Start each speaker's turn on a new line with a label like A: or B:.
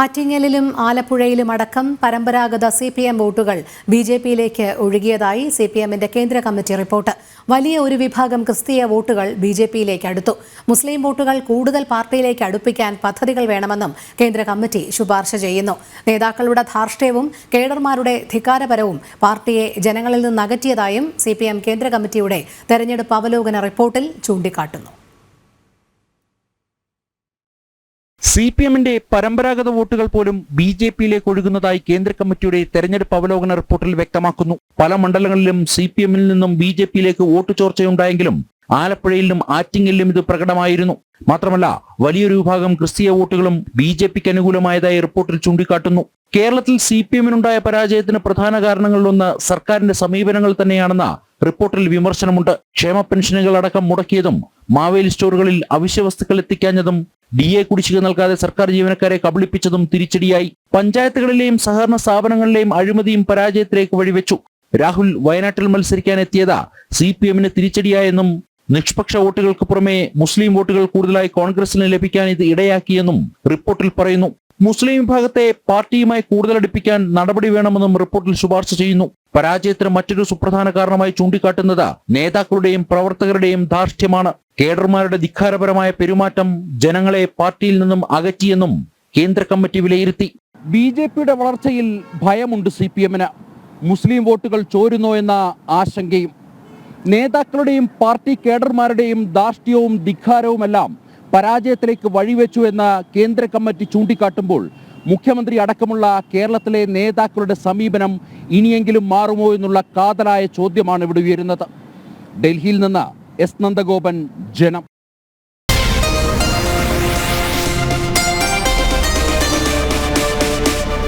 A: ആറ്റിങ്ങലിലും ആലപ്പുഴയിലും അടക്കം പരമ്പരാഗത സി പി എം വോട്ടുകൾ ബി ജെ പിയിലേക്ക് ഒഴുകിയതായി സി പി എമ്മിന്റെ കേന്ദ്ര കമ്മിറ്റി റിപ്പോർട്ട്. വലിയ ഒരു വിഭാഗം ക്രിസ്തീയ വോട്ടുകൾ ബി ജെ പിയിലേക്ക് അടുത്തു. മുസ്ലിം വോട്ടുകൾ കൂടുതൽ പാർട്ടിയിലേക്ക് അടുപ്പിക്കാൻ പദ്ധതികൾ വേണമെന്നും കേന്ദ്ര കമ്മിറ്റി ശുപാർശ ചെയ്യുന്നു. നേതാക്കളുടെ ധാർഷ്ട്യവും കേഡർമാരുടെ ധിക്കാരപരവും പാർട്ടിയെ ജനങ്ങളിൽ നിന്ന് അകറ്റിയതായും സി കേന്ദ്ര കമ്മിറ്റിയുടെ തെരഞ്ഞെടുപ്പ് അവലോകന റിപ്പോർട്ടിൽ ചൂണ്ടിക്കാട്ടുന്നു.
B: സി പി എമ്മിന്റെ പരമ്പരാഗത വോട്ടുകൾ പോലും ബി ജെ പിയിലേക്ക് ഒഴുകുന്നതായി കേന്ദ്ര കമ്മിറ്റിയുടെ തെരഞ്ഞെടുപ്പ് അവലോകന റിപ്പോർട്ടിൽ വ്യക്തമാക്കുന്നു. പല മണ്ഡലങ്ങളിലും സി പി എമ്മിൽ നിന്നും ബി ജെ പിയിലേക്ക് വോട്ട് ചോർച്ചയുണ്ടായെങ്കിലും ആലപ്പുഴയിലും ആറ്റിങ്ങലിലും ഇത് പ്രകടമായിരുന്നു. മാത്രമല്ല വലിയൊരു വിഭാഗം ക്രിസ്തീയ വോട്ടുകളും ബി ജെ പിക്ക് അനുകൂലമായതായി റിപ്പോർട്ടിൽ ചൂണ്ടിക്കാട്ടുന്നു. കേരളത്തിൽ സി പി എമ്മിനുണ്ടായ പരാജയത്തിന് പ്രധാന കാരണങ്ങളിലൊന്ന് സർക്കാരിന്റെ സമീപനങ്ങൾ തന്നെയാണെന്ന റിപ്പോർട്ടിൽ വിമർശനമുണ്ട്. ക്ഷേമ പെൻഷനുകൾ അടക്കം മുടക്കിയതും മാവേലി സ്റ്റോറുകളിൽ അവശ്യ വസ്തുക്കൾ എത്തിക്കാഞ്ഞതും ഡി എ കുടിശ്ശിക നൽകാതെ സർക്കാർ ജീവനക്കാരെ കബളിപ്പിച്ചതും തിരിച്ചടിയായി. പഞ്ചായത്തുകളിലെയും സഹകരണ സ്ഥാപനങ്ങളിലെയും അഴിമതിയും പരാജയത്തിലേക്ക് വഴിവെച്ചു. രാഹുൽ വയനാട്ടിൽ മത്സരിക്കാൻ എത്തിയത് സി പി എമ്മിന് തിരിച്ചടിയായെന്നും നിഷ്പക്ഷ വോട്ടുകൾക്ക് പുറമെ മുസ്ലിം വോട്ടുകൾ കൂടുതലായി കോൺഗ്രസിന് ലഭിക്കാൻ ഇത് ഇടയാക്കിയെന്നും റിപ്പോർട്ടിൽ പറയുന്നു. മുസ്ലിം വിഭാഗത്തെ പാർട്ടിയുമായി കൂടുതൽ അടുപ്പിക്കാൻ നടപടി വേണമെന്നും റിപ്പോർട്ടിൽ ശുപാർശ ചെയ്യുന്നു. പരാജയത്തിന് മറ്റൊരു സുപ്രധാന കാരണമായി ചൂണ്ടിക്കാട്ടുന്നത് നേതാക്കളുടെയും പ്രവർത്തകരുടെയും ധാർഷ്ട്യമാണ്. കേഡർമാരുടെ ധിക്കാരപരമായ പെരുമാറ്റം ജനങ്ങളെ പാർട്ടിയിൽ നിന്നും അകറ്റിയെന്നും കേന്ദ്ര കമ്മിറ്റി വിലയിരുത്തി. ബി ജെ പിയുടെ വളർച്ചയിൽ ഭയമുണ്ട് സി പി എമ്മിന്. മുസ്ലിം വോട്ടുകൾ ചോരുന്നോ എന്ന ആശങ്കയും. നേതാക്കളുടെയും പാർട്ടി കേഡർമാരുടെയും ധാർഷ്ട്യവും ധിക്കാരവുമെല്ലാം പരാജയത്തിലേക്ക് വഴിവെച്ചു എന്ന കേന്ദ്ര കമ്മിറ്റി ചൂണ്ടിക്കാട്ടുമ്പോൾ മുഖ്യമന്ത്രി അടക്കമുള്ള കേരളത്തിലെ നേതാക്കളുടെ സമീപനം ഇനിയെങ്കിലും മാറുമോ എന്നുള്ള കാതലായ ചോദ്യമാണ് ഇവിടെ ഉയരുന്നത്. ഡൽഹിയിൽ നിന്ന് എസ്. നന്ദഗോപൻ ജനം.